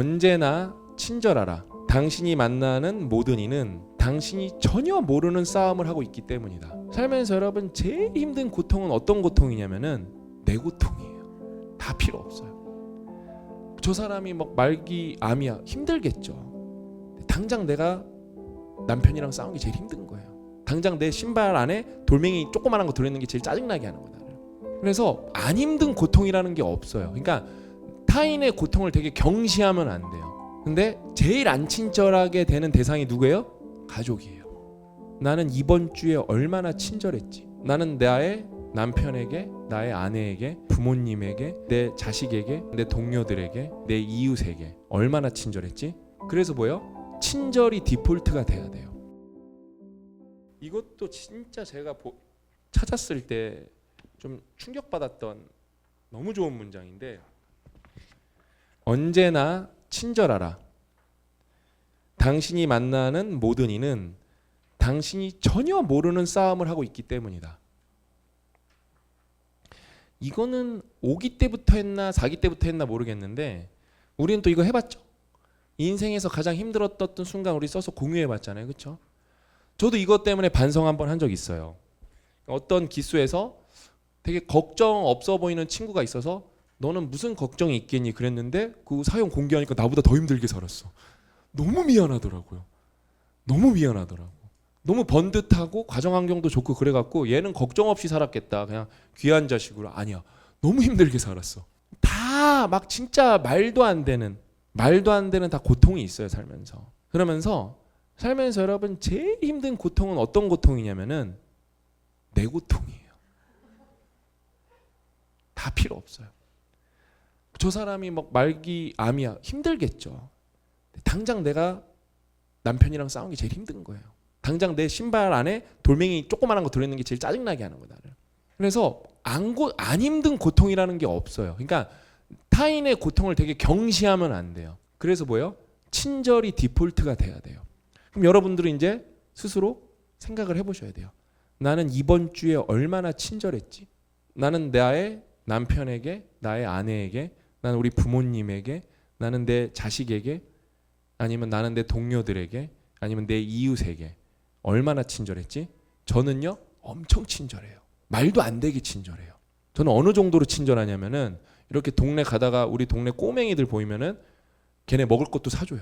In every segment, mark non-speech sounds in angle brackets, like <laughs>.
언제나 친절하라. 당신이 만나는 모든 이는 당신이 전혀 모르는 싸움을 하고 있기 때문이다. 살면서 여러분 제일 힘든 고통은 어떤 고통이냐면은 내 고통이에요. 다 필요 없어요. 저 사람이 막 말기 암이야 힘들겠죠. 당장 내가 남편이랑 싸우는 게 제일 힘든 거예요. 당장 내 신발 안에 돌멩이 조그만한 거 들어있는 게 제일 짜증나게 하는 거다. 그래서 안 힘든 고통이라는 게 없어요. 그러니까 타인의 고통을 되게 경시하면 안 돼요. 근데 제일 안 친절하게 되는 대상이 누구예요? 가족이에요. 나는 이번 주에 얼마나 친절했지. 나는 나의 남편에게, 나의 아내에게, 부모님에게, 내 자식에게, 내 동료들에게, 내 이웃에게 얼마나 친절했지? 그래서 뭐요? 친절이 디폴트가 돼야 돼요. 이것도 진짜 제가 보, 찾았을 때 좀 충격받았던 너무 좋은 문장인데 언제나 친절하라. 당신이 만나는 모든 이는 당신이 전혀 모르는 싸움을 하고 있기 때문이다. 이거는 5기 때부터 했나 4기 때부터 했나 모르겠는데 우리는 또 이거 해봤죠. 인생에서 가장 힘들었던 순간 우리 써서 공유해봤잖아요, 그렇죠? 저도 이것 때문에 반성 한 번 한 적 있어요. 어떤 기수에서 되게 걱정 없어 보이는 친구가 있어서 너는 무슨 걱정이 있겠니 그랬는데 그 사연 공개하니까 나보다 더 힘들게 살았어. 너무 미안하더라고요. 너무 미안하더라고. 너무 번듯하고 가정 환경도 좋고 그래갖고 얘는 걱정 없이 살았겠다. 그냥 귀한 자식으로 아니야. 너무 힘들게 살았어. 다 막 진짜 말도 안 되는 말도 안 되는 다 고통이 있어요 살면서. 그러면서 살면서 여러분 제일 힘든 고통은 어떤 고통이냐면은 내 고통이에요. 다 필요 없어요. 저 사람이 막 말기 암이야 힘들겠죠. 당장 내가 남편이랑 싸우는 게 제일 힘든 거예요. 당장 내 신발 안에 돌멩이 조그만한 거 들어있는 게 제일 짜증나게 하는 거다. 그래서 안, 고, 안 힘든 고통이라는 게 없어요. 그러니까 타인의 고통을 되게 경시하면 안 돼요. 그래서 뭐예요? 친절이 디폴트가 돼야 돼요. 그럼 여러분들은 이제 스스로 생각을 해보셔야 돼요. 나는 이번 주에 얼마나 친절했지? 나는 나의 남편에게, 나의 아내에게, 나는 우리 부모님에게, 나는 내 자식에게, 아니면 나는 내 동료들에게, 아니면 내 이웃에게 얼마나 친절했지? 저는요 엄청 친절해요. 말도 안 되게 친절해요. 저는 어느 정도로 친절하냐면은 이렇게 동네 가다가 우리 동네 꼬맹이들 보이면은 걔네 먹을 것도 사줘요.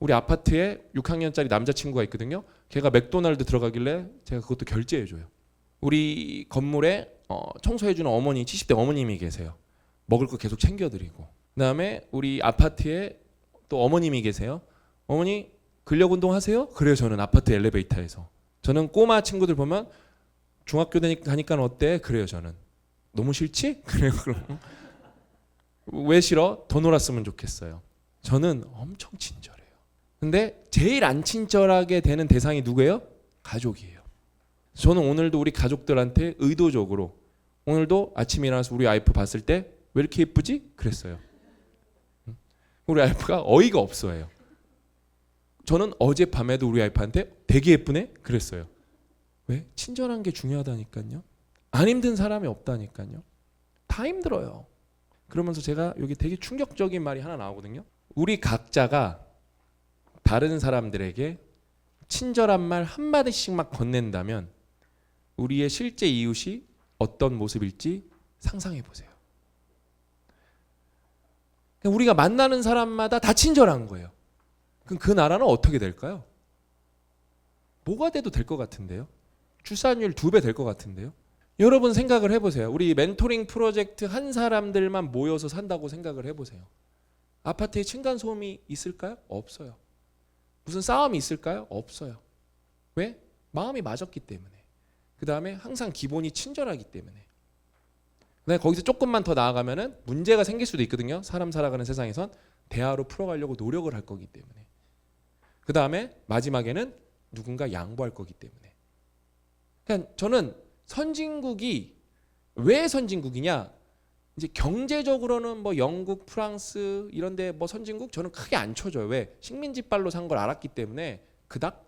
우리 아파트에 6학년짜리 남자친구가 있거든요. 걔가 맥도날드 들어가길래 제가 그것도 결제해줘요. 우리 건물에 어, 청소해주는 어머니 70대 어머님이 계세요. 먹을 거 계속 챙겨드리고 그다음에 우리 아파트에 또 어머님이 계세요. 어머니 근력 운동 하세요? 그래요 저는 아파트 엘리베이터에서 저는 꼬마 친구들 보면 중학교 가니까 어때? 그래요 저는 너무 싫지? <laughs> 그래요 그럼 왜 싫어? 더 놀았으면 좋겠어요. 저는 엄청 친절해요. 근데 제일 안 친절하게 되는 대상이 누구예요? 가족이에요. 저는 오늘도 우리 가족들한테 의도적으로 오늘도 아침에 일어나서 우리 와이프 봤을 때 왜 이렇게 예쁘지? 그랬어요. 응? 우리 와이프가 어이가 없어해요. 저는 어젯밤에도 우리 와이프한테 되게 예쁘네? 그랬어요. 왜? 친절한 게 중요하다니까요. 안 힘든 사람이 없다니까요. 다 힘들어요. 그러면서 제가 여기 되게 충격적인 말이 하나 나오거든요. 우리 각자가 다른 사람들에게 친절한 말 한마디씩 막 건넨다면 우리의 실제 이웃이 어떤 모습일지 상상해 보세요. 그냥 우리가 만나는 사람마다 다 친절한 거예요. 그럼 그 나라는 어떻게 될까요? 뭐가 돼도 될 것 같은데요. 출산율 두 배 될 것 같은데요. 여러분 생각을 해보세요. 우리 멘토링 프로젝트 한 사람들만 모여서 산다고 생각을 해보세요. 아파트에 층간 소음이 있을까요? 없어요. 무슨 싸움이 있을까요? 없어요. 왜? 마음이 맞았기 때문에. 그 다음에 항상 기본이 친절하기 때문에. 근데 거기서 조금만 더 나아가면은 문제가 생길 수도 있거든요. 사람 살아가는 세상에선 대화로 풀어가려고 노력을 할 거기 때문에. 그 다음에 마지막에는 누군가 양보할 거기 때문에. 그냥 저는 선진국이 왜 선진국이냐? 이제 경제적으로는 뭐 영국, 프랑스 이런데 뭐 선진국 저는 크게 안 쳐줘요. 왜? 식민지 빨로 산 걸 알았기 때문에 그닥.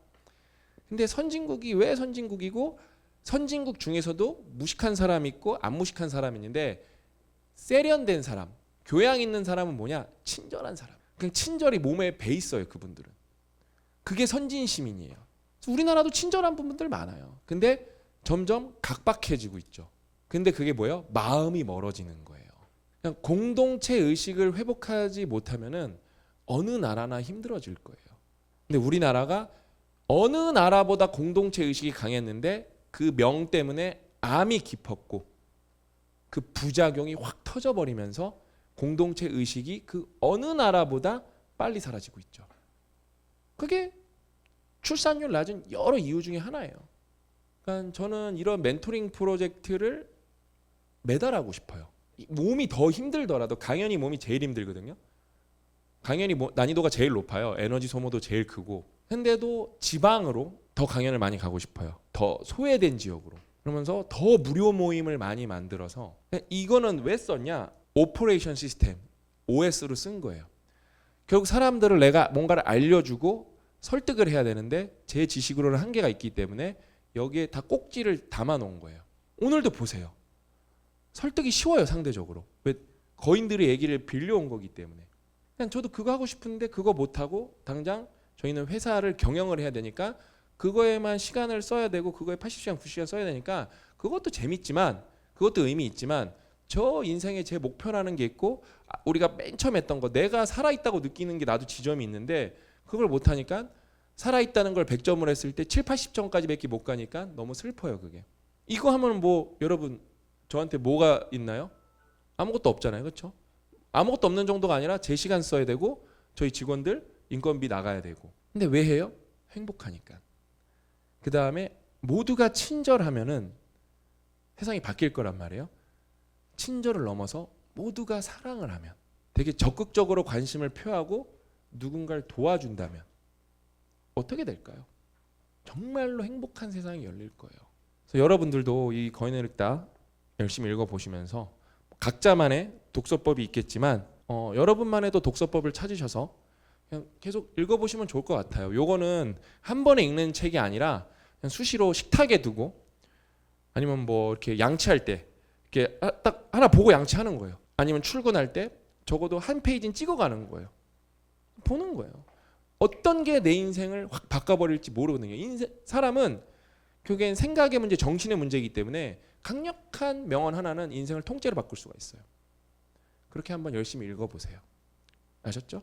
근데 선진국이 왜 선진국이고 선진국 중에서도 무식한 사람 있고 안 무식한 사람 있는데 세련된 사람, 교양 있는 사람은 뭐냐? 친절한 사람. 그냥 친절이 몸에 배 있어요 그분들은. 그게 선진 시민이에요. 우리나라도 친절한 분들 많아요. 근데 점점 각박해지고 있죠. 근데 그게 뭐예요? 마음이 멀어지는 거예요. 그냥 공동체 의식을 회복하지 못하면은 어느 나라나 힘들어질 거예요. 근데 우리나라가 어느 나라보다 공동체 의식이 강했는데 그 명 때문에 암이 깊었고 그 부작용이 확 터져버리면서 공동체 의식이 그 어느 나라보다 빨리 사라지고 있죠. 그게 출산율 낮은 여러 이유 중에 하나예요. 그러니까 저는 이런 멘토링 프로젝트를 매달 하고 싶어요. 이 몸이 더 힘들더라도 강연이 몸이 제일 힘들거든요. 강연이 뭐 난이도가 제일 높아요. 에너지 소모도 제일 크고. 근데도 지방으로 더 강연을 많이 가고 싶어요. 더 소외된 지역으로. 그러면서 더 무료 모임을 많이 만들어서 이거는 왜 썼냐? 오퍼레이션 시스템 OS로 쓴 거예요. 결국 사람들을 내가 뭔가를 알려주고 설득을 해야 되는데 제 지식으로는 한계가 있기 때문에 여기에 다 꼭지를 담아 놓은 거예요. 오늘도 보세요. 설득이 쉬워요 상대적으로. 왜 거인들의 얘기를 빌려온 거기 때문에. 그냥 저도 그거 하고 싶은데 그거 못 하고 당장 저희는 회사를 경영을 해야 되니까 그거에만 시간을 써야 되고 그거에 80시간 90시간 써야 되니까 그것도 재밌지만 그것도 의미 있지만 저 인생의 제 목표라는 게 있고 아, 우리가 맨 처음 했던 거 내가 살아 있다고 느끼는 게 나도 지점이 있는데 그걸 못 하니까 살아 있다는 걸 100점을 했을 때 7, 80점까지밖에 못 가니까 너무 슬퍼요, 그게. 이거 하면 뭐 여러분 저한테 뭐가 있나요? 아무것도 없잖아요. 그렇죠? 아무것도 없는 정도가 아니라 제 시간 써야 되고 저희 직원들 인건비 나가야 되고. 근데 왜 해요? 행복하니까. 그 다음에 모두가 친절하면은 세상이 바뀔 거란 말이에요. 친절을 넘어서 모두가 사랑을 하면 되게 적극적으로 관심을 표하고 누군가를 도와준다면 어떻게 될까요? 정말로 행복한 세상이 열릴 거예요. 그래서 여러분들도 이 거인의 읽다 열심히 읽어보시면서 각자만의 독서법이 있겠지만 어, 여러분만의도 독서법을 찾으셔서 그냥 계속 읽어보시면 좋을 것 같아요. 요거는 한 번에 읽는 책이 아니라 수시로 식탁에 두고 아니면 뭐 이렇게 양치할 때 이렇게 아, 딱 하나 보고 양치하는 거예요. 아니면 출근할 때 적어도 한 페이지는 찍어가는 거예요. 보는 거예요. 어떤 게 내 인생을 확 바꿔버릴지 모르거든요. 인생, 사람은 결국엔 생각의 문제, 정신의 문제이기 때문에 강력한 명언 하나는 인생을 통째로 바꿀 수가 있어요. 그렇게 한번 열심히 읽어보세요. 아셨죠?